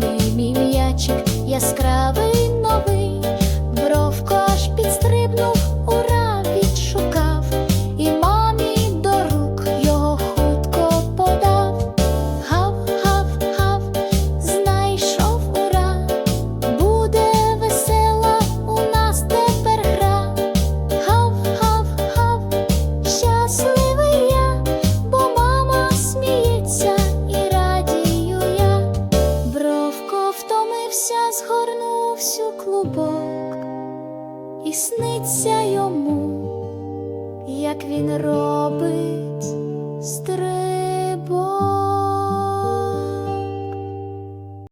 Ти мій м'ячик яскравий. Наснився, згорнувся клубок, і сниться йому, як він робить.